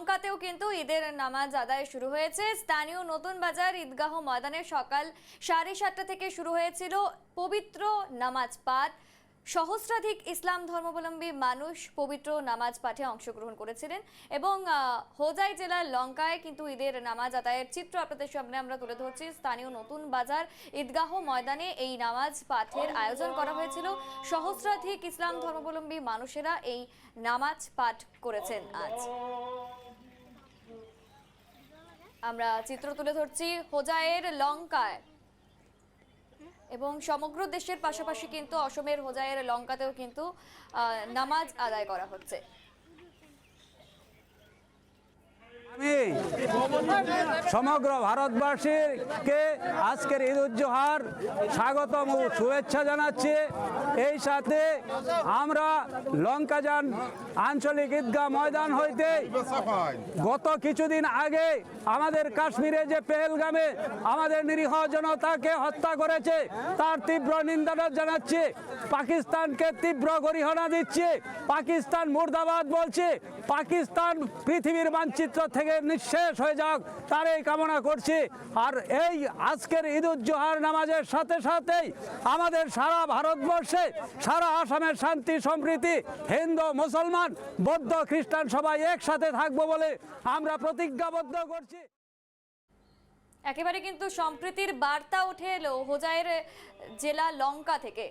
লঙ্কাতেও কিন্তু ঈদের নামাজ আদায় শুরু হয়েছে। স্থানীয় নতুন বাজার ঈদগাহ ময়দানে সকাল সাড়ে সাতটা থেকে শুরু হয়েছিল পবিত্র নামাজ পাঠ। সহস্রাধিক ইসলাম ধর্মাবলম্বী মানুষ পবিত্র নামাজ পাঠে অংশগ্রহণ করেছিলেন এবং হোজাই জেলার লঙ্কায় কিন্তু ঈদের নামাজ আদায়ের চিত্র আপনাদের সামনে আমরা তুলে ধরছি। স্থানীয় নতুন বাজার ঈদগাহ ময়দানে এই নামাজ পাঠের আয়োজন করা হয়েছিল। সহস্রাধিক ইসলাম ধর্মাবলম্বী মানুষেরা এই নামাজ পাঠ করেছেন আজ। আমরা চিত্র তুলে ধরছি হোজাইয়ের লঙ্কায়। এবং সমগ্র দেশের পাশাপাশি কিন্তু অসমের হোজাইয়ের লঙ্কাতেও কিন্তু নামাজ আদায় করা হচ্ছে। সমগ্র ভারতবাসীকে আজকের ঈদ উজ্জোহার স্বাগতম ও শুভেচ্ছা জানাচ্ছি। এই সাথে আমরা লঙ্কাজান আঞ্চলিক ঈদগাহ ময়দান হইতে গত কিছুদিন আগে আমাদের কাশ্মীরে যে পেহেলগামে আমাদের নিরীহ জনতাকে হত্যা করেছে, তার তীব্র নিন্দা জানাচ্ছি। পাকিস্তানকে তীব্র গরিহণা দিচ্ছে। পাকিস্তান মুর্দাবাদ বলছে। পাকিস্তান পৃথিবীর মানচিত্র থেকে নিঃশেষ হয়ে যাক। তার এই কামনা করছি। আর এই আজকের ঈদ উজ্জোহার নামাজের সাথে সাথেই আমাদের সারা ভারতবর্ষে, সারা আসামের শান্তি সম্প্রীতি হিন্দু, মুসলমান, বৌদ্ধ, খ্রিস্টান সবাই একসাথে থাকব বলে আমরা প্রতিজ্ঞাবদ্ধ করছি। একেবারে কিন্তু সম্প্রীতির বার্তা উঠে এলো হোজাইয়ের জেলা লঙ্কা থেকে।